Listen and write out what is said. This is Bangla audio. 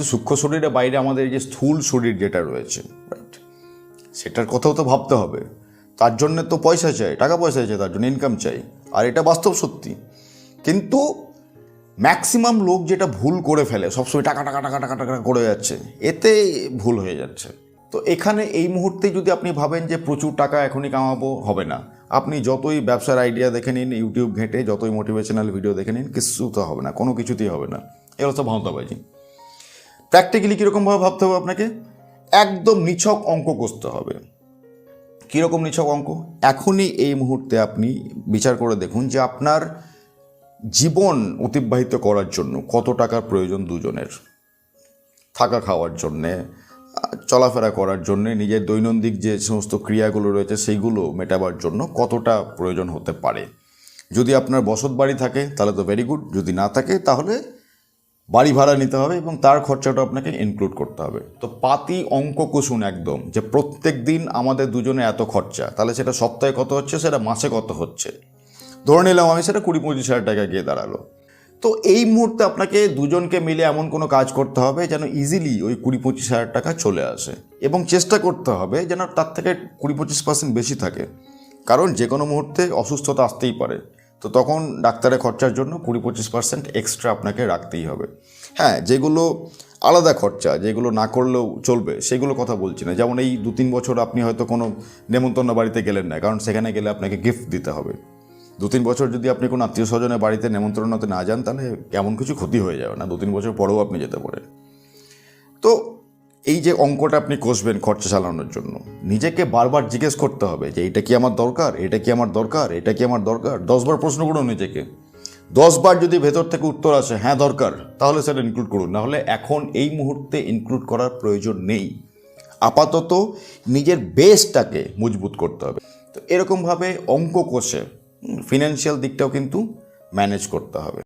শুধু সূক্ষ্ম শরীরের বাইরে আমাদের যে স্থূল শরীর যেটা রয়েছে রাইট সেটার কথাও তো ভাবতে হবে। তার জন্য তো পয়সা চাই, টাকা পয়সা চাই, তার জন্য ইনকাম চাই। আর এটা বাস্তব সত্যি। কিন্তু ম্যাক্সিমাম লোক যেটা ভুল করে ফেলে, সবসময় টাকা টাকা টাকা টাকা টাকা করে যাচ্ছে, এতে ভুল হয়ে যাচ্ছে। তো এখানে এই মুহূর্তে যদি আপনি ভাবেন যে প্রচুর টাকা এখনই কামাবো, হবে না। আপনি যতই ব্যবসার আইডিয়া দেখে নিন ইউটিউব ঘেঁটে যতই মোটিভেশনাল ভিডিও দেখে নিন কিছু তো হবে না, কোনো কিছুতেই হবে না। এগুলো ভাবতে ভাবতাবাজি প্র্যাকটিক্যালি কীরকমভাবে ভাবতে হবে আপনাকে? একদম নিছক অঙ্ক কষতে হবে। কীরকম নিছক অঙ্ক? এখনই এই মুহূর্তে আপনি বিচার করে দেখুন যে আপনার জীবন অতিবাহিত করার জন্য কত টাকার প্রয়োজন দুজনের। থাকা খাওয়ার জন্যে, চলাফেরা করার জন্যে, নিজের দৈনন্দিন যে সমস্ত ক্রিয়াগুলো রয়েছে সেইগুলো মেটাবার জন্য কতটা প্রয়োজন হতে পারে। যদি আপনার বসত বাড়ি থাকে, তাহলে তো ভেরি গুড যদি না থাকে, তাহলে বাড়ি ভাড়া নিতে হবে এবং তার খরচাটা আপনাকে ইনক্লুড করতে হবে। তো পাতি অঙ্ক কুসুন একদম, যে প্রত্যেক দিন আমাদের দুজনে এত খরচা, তাহলে সেটা সপ্তাহে কত হচ্ছে, সেটা মাসে কত হচ্ছে? ধরে নিলাম আমি সেটা কুড়ি পঁচিশ হাজার টাকা গিয়ে দাঁড়াল। তো এই মুহূর্তে আপনাকে দুজনকে মিলে এমন কোনো কাজ করতে হবে যেন ইজিলি ওই কুড়ি পঁচিশ হাজার টাকা চলে আসে। এবং চেষ্টা করতে হবে যেন তার থেকে কুড়ি পঁচিশ পার্সেন্ট বেশি থাকে। কারণ যে কোনো মুহূর্তে অসুস্থতা আসতেই পারে। তো তখন ডাক্তারের খরচার জন্য কুড়ি পঁচিশ পার্সেন্ট এক্সট্রা আপনাকে রাখতেই হবে। হ্যাঁ যেগুলো আলাদা খরচা, যেগুলো না করলেও চলবে, সেগুলো কথা বলছি না। যেমন এই দু তিন বছর আপনি হয়তো কোনো নেমন্তন্ন বাড়িতে গেলেন না, কারণ সেখানে গেলে আপনাকে গিফট দিতে হবে। দু তিন বছর যদি আপনি কোনো আত্মীয় স্বজনের বাড়িতে নেমন্ত্রণতে না যান, তাহলে এমন কিছু ক্ষতি হয়ে যাবে না। দু তিন বছর পরেও আপনি যেতে পারেন। তো এই যে অঙ্কটা আপনি কষবেন খরচা চালানোর জন্য, নিজেকে বারবার জিজ্ঞেস করতে হবে যে, এটা কি আমার দরকার? এটা কি আমার দরকার? এটা কি আমার দরকার? দশবার প্রশ্ন করুন নিজেকে। দশবার যদি ভেতর থেকে উত্তর আসে হ্যাঁ দরকার, তাহলে সেটা ইনক্লুড করুন। নাহলে এখন এই মুহূর্তে ইনক্লুড করার প্রয়োজন নেই। আপাতত নিজের বেসটাকে মজবুত করতে হবে। তো এরকমভাবে অঙ্ক কষে ফিনান্সিয়াল দিকটাও কিন্তু ম্যানেজ করতে হবে।